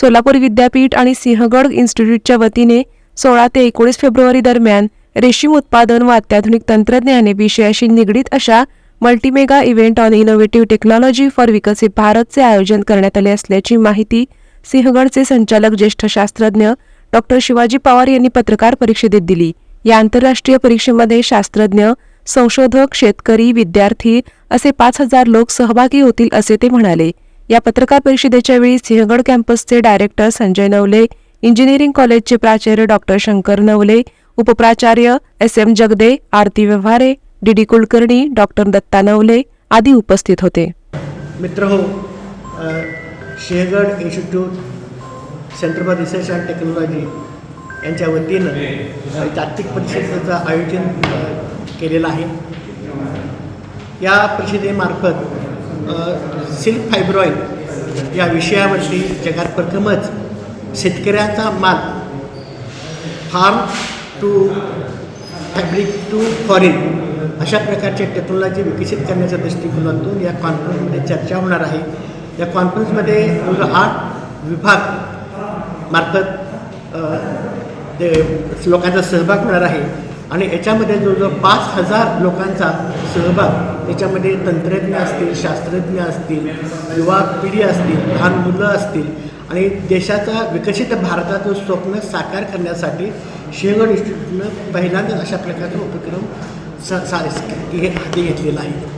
सोलापूर विद्यापीठ आणि सिंहगड इन्स्टिट्यूटच्या वतीने सोळा ते एकोणीस फेब्रुवारी दरम्यान रेशीम उत्पादन व अत्याधुनिक तंत्रज्ञाने विषयाशी निगडीत अशा multi mega event on innovative technology for विकसित भारतचे आयोजन करण्यात आले असल्याची माहिती सिंहगडचे संचालक ज्येष्ठ शास्त्रज्ञ डॉक्टर शिवाजी पवार यांनी पत्रकार परिषदेत दिली. या आंतरराष्ट्रीय परीक्षेमध्ये शास्त्रज्ञ संशोधक शेतकरी विद्यार्थी असे पाच हजार लोक सहभागी होतील असे ते म्हणाले. या पत्रकार परिषदेच्या वेळी सिंहगड कॅम्पसचे डायरेक्टर संजय नवले इंजिनिअरिंग कॉलेजचे प्राचार्य doctor Shankar Navale उपप्राचार्य S M Jagde Aarti Vyavahare D D Kulkarni doctor Datta Navale आदी उपस्थित होते. मित्र हो Sinhagad institute centre for research and technology यांच्या वतीनं जागतिक परिषदेचं आयोजन केलेलं आहे. या परिषदेमार्फत सिल्क फायब्रॉईड या विषयावरती जगात प्रथमच शेतकऱ्याचा माल farm to fabric to foreign अशा प्रकारचे टेक्नॉलॉजी विकसित करण्याच्या दृष्टिकोनातून या कॉन्फरन्समध्ये चर्चा होणार आहे. या कॉन्फरन्समध्ये जवळजवळ आठ विभाग मार्फत ते लोकांचा सहभाग होणार आहे. आणि याच्यामध्ये जवळजवळ पाच हजार लोकांचा सहभाग. याच्यामध्ये तंत्रज्ञ असतील शास्त्रज्ञ असतील युवा पिढी असतील लहान मुलं असतील. आणि देशाचा विकसित भारताचं स्वप्न साकार करण्यासाठी शेहगड इन्स्टिट्यूटनं पहिल्यांदाच अशा प्रकारचा उपक्रम सा सा हे हाती घेतलेला आहे.